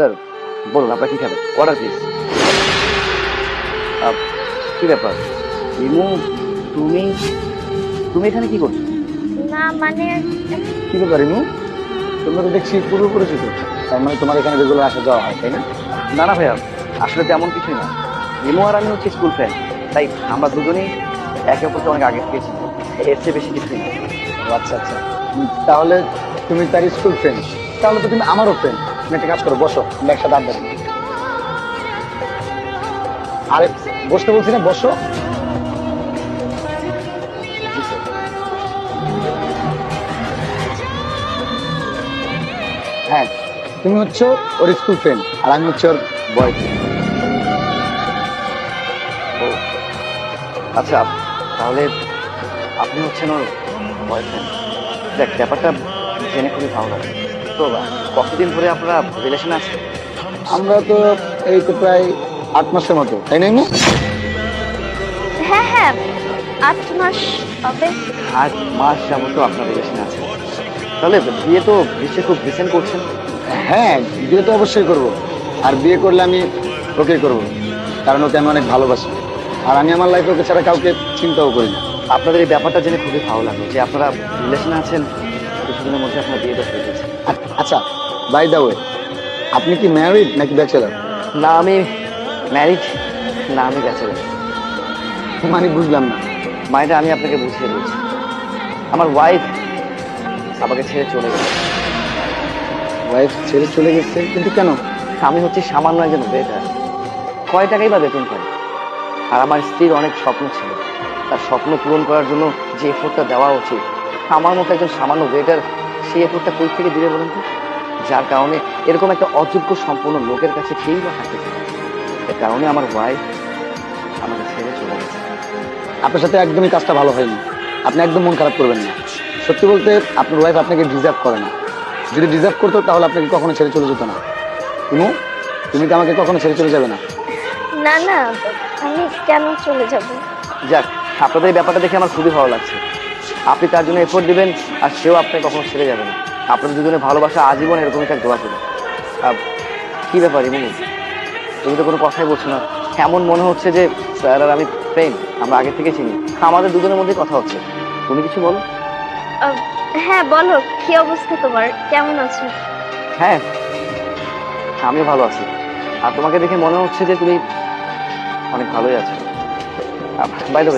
Sir বলুন আপনার কি খাবেন? অর্ডার প্লিজ কি ব্যাপার? ইমু তুমি তুমি এখানে কি করছ? না মানে কি ব্যাপার ইনু তোমরা তো দেখছি পূর্ব পরিচিত। তার মানে তোমার এখানে রেগুলার আসা যাওয়া হয় তাই না? না না ভাইয়া আসলে তেমন কিছুই না। ইমু আর আমি হচ্ছে স্কুল ফ্রেন্ড তাই আমরা দুজনেই একে অপরকে অনেক আগে থেকে এর চেয়ে বেশি কিছুই না। আচ্ছা আচ্ছা। তাহলে তুমি তার স্কুল ফ্রেন্ড তাহলে তো তুমি আমারও ফ্রেন্ড তুমি একটা কাজ করো, বসো, আমরা একসাথে আড্ডা দিই। আরে, বসতে বলছি না, বসো। হ্যাঁ তুমি হচ্ছে ওর স্কুল ফ্রেন্ড আর আমি হচ্ছে ওর ও আচ্ছা তাহলে আপনি হচ্ছেন ওর বয়ফ্রেন্ড দেখ, ব্যাপারটা জেনে খুবই ভালো লাগে। তো কতদিন ধরে আপনারা রিলেশন আছে? আমরা তো এই তো প্রায় আট মাসের মতো তাই না হ্যাঁ হ্যাঁ আট মাস হবে। আট মাস যাবত আপনার রিলেশনে আছে। তাহলে বিয়ে তো নিশ্চয়ই খুব রিসেন্ট করছেন। হ্যাঁ বিয়ে তো অবশ্যই করব। আর বিয়ে করলে আমি ওকে করব কারণ ওকে আমি অনেক ভালোবাসি। আর আমি আমার লাইফে ওকে ছাড়া কাউকে চিন্তাও করি না। আপনাদের এই ব্যাপারটা জেনে খুবই ভালো লাগল যে আপনারা রিলেশনে আছেন কিছুদিনের মধ্যে আপনার বিয়েটা হয়ে গেছে। আচ্ছা বাই দা ওয়ে আপনি কি ম্যারিড নাকি ব্যাচেলার না আমি ম্যারিড না আমি ব্যাচেলার মানে বুঝলাম না। মায়েরা আমি আপনাকে বুঝিয়ে দিয়েছি আমার ওয়াইফ আমাকে ছেড়ে চলে গেছে। ওয়াইফ ছেড়ে চলে গেছে? কিন্তু কেন? আমি হচ্ছে সামান্য একজন বেকার কয় টাকাই বা বেতন পাই? আর আমার স্ত্রীর অনেক স্বপ্ন ছিল। তার স্বপ্ন পূরণ করার জন্য যে এফোর্টটা দেওয়া উচিত আমার মতো একজন সামান্য ওয়েটার সেই এফোর্টটা কই থেকে দিবে বলুন তো? যার কারণে এরকম একটা অযোগ্য সম্পূর্ণ লোকের কাছে কেই বা চায় এর কারণে আমার ওয়াইফ আমাকে ছেড়ে চলে গেছে। আপনার সাথে একদমই কাজটা ভালো হয়নি। আপনি একদম মন খারাপ করবেন না। সত্যি বলতে আপনার ওয়াইফ আপনাকে ডিজার্ভ করে না। যদি ডিজার্ভ করতো তাহলে আপনাকে কখনো ছেড়ে চলে যেত না। ইমু তুমি তো আমাকে কখনো ছেড়ে চলে যাবে না? না না আমি কেন চলে যাব? যাক আপনাদের এই ব্যাপারটা দেখে আমার খুবই ভালো লাগছে। আপনি তার জন্য এফোর্ট দিবেন আর সেও আপনাকে কখনো ছেড়ে যাবে না। আপনাদের দুজনের ভালোবাসা আজীবন এরকমই থাক দোয়া ছিল কি ব্যাপার ইমনি? তুমি তো কোনো কথাই বলছো না। এমন মনে হচ্ছে যে স্যার আর আমি ফ্রেন্ড আমরা আগে থেকে চিনি। আমাদের দুজনের মধ্যে কথা হচ্ছে। তুমি কিছু বলো? হ্যাঁ বলো কি অবস্থা তোমার? কেমন আছো? হ্যাঁ আমিও ভালো আছি। আর তোমাকে দেখে মনে হচ্ছে যে তুমি অনেক ভালোই আছো। বাই দ্য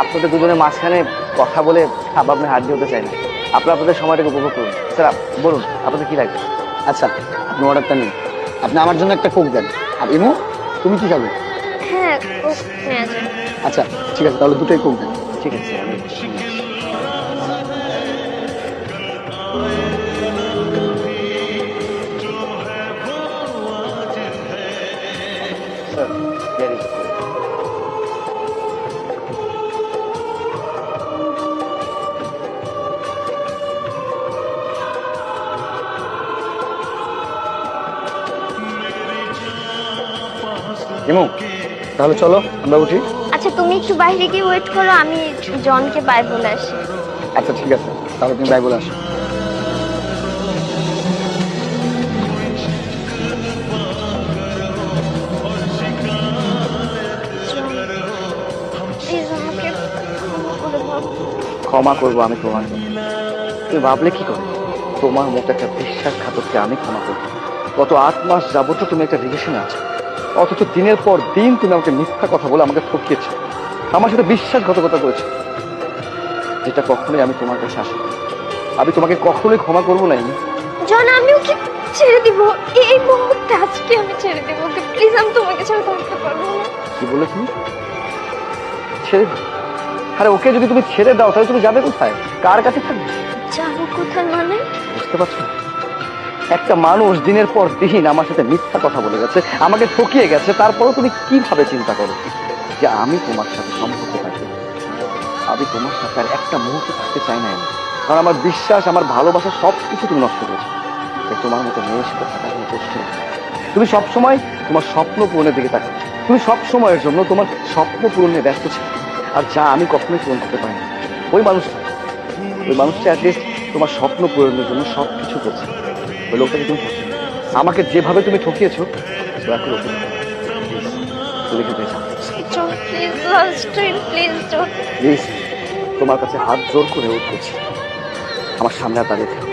আপনাদের দুজনের মাঝখানে কথা বলে আবার আপনি হাত হতে চাই না আপনারা আপনাদের সময়টাকে উপভোগ করুন। স্যার বলুন আপনাদের কি লাগবে? আচ্ছা আপনি অর্ডারটা নিন। আপনি আমার জন্য একটা কোক দেন। আর ইমু তুমি কি খাবে? হ্যাঁ হ্যাঁ। আচ্ছা ঠিক আছে তাহলে দুটোই কোক দেন। ঠিক আছে আমি স্যার is ইমু তাহলে চলো আমরা উঠি। আচ্ছা তুমি একটু বাইরে গিয়ে ওয়েট করো আমি জনকে বাই বলে আসি। আচ্ছা ঠিক আছে তাহলে তুমি বাই বলে আসো। ক্ষমা করব আমি তোমার তুমি ভাবলে কি করে? তোমার মতো একটা বিশ্বাসঘাতককে আমি ক্ষমা করব। গত আট মাস যাবত তুমি একটা রিলেশনে আছো। অথচ দিনের পর দিন তুমি আমাকে মিথ্যা কথা বলে আমাকে ঠকিয়েছো। আমার সাথে বিশ্বাসঘাতকতা করেছ। যেটা কখনোই আমি তোমার কাছে আসি আমি তোমাকে কখনোই ক্ষমা করব না জন আমি ওকে ছেড়ে দিব? এই মুহূর্তে আজকে আমি ছেড়ে দিব। ওকে প্লিজ আমি তোমাকে ছেড়ে থাকতে পারব না। কি বলে তুমি ছেড়ে আরে ওকে যদি তুমি ছেড়ে দাও তাহলে তুমি যাবে কোথায়? কার কাছে থাকবে? যাব কোথায় মানে? বুঝতে পারছ? একটা মানুষ দিনের পর দিন আমার সাথে মিথ্যা কথা বলে গেছে, আমাকে ঠকিয়ে গেছে, তারপরেও তুমি কীভাবে চিন্তা করো যে আমি তোমার সাথে সম্পর্ক থাকতে আমি তোমার সাথে আর একটা মুহূর্ত থাকতে চাই না আমি। কারণ আমার বিশ্বাস, আমার ভালোবাসা সব কিছু তুমি নষ্ট করেছ। তোমার মতো মেয়ের সাথে থাকা কোনো নেই। তুমি সবসময় তোমার স্বপ্ন পূরণের দিকে তাকাও। তুমি সব সময়ের জন্য তোমার স্বপ্ন পূরণে ব্যস্ত ছিল। আর যা আমি কখনোই পূরণ করতে পারি না ওই মানুষটা ওই মানুষটা অ্যাটলিস্ট তোমার স্বপ্ন পূরণের জন্য সব কিছু করছে। ওই লোকটাকে তুমি আমাকে যেভাবে তুমি ঠকিয়েছো দয়া করে ওকে তুমি কিন্তু প্লিজ তোমার কাছে হাত জোর করে উঠেছি করছি আমার সামনে আর দাঁড়িয়ে থাকো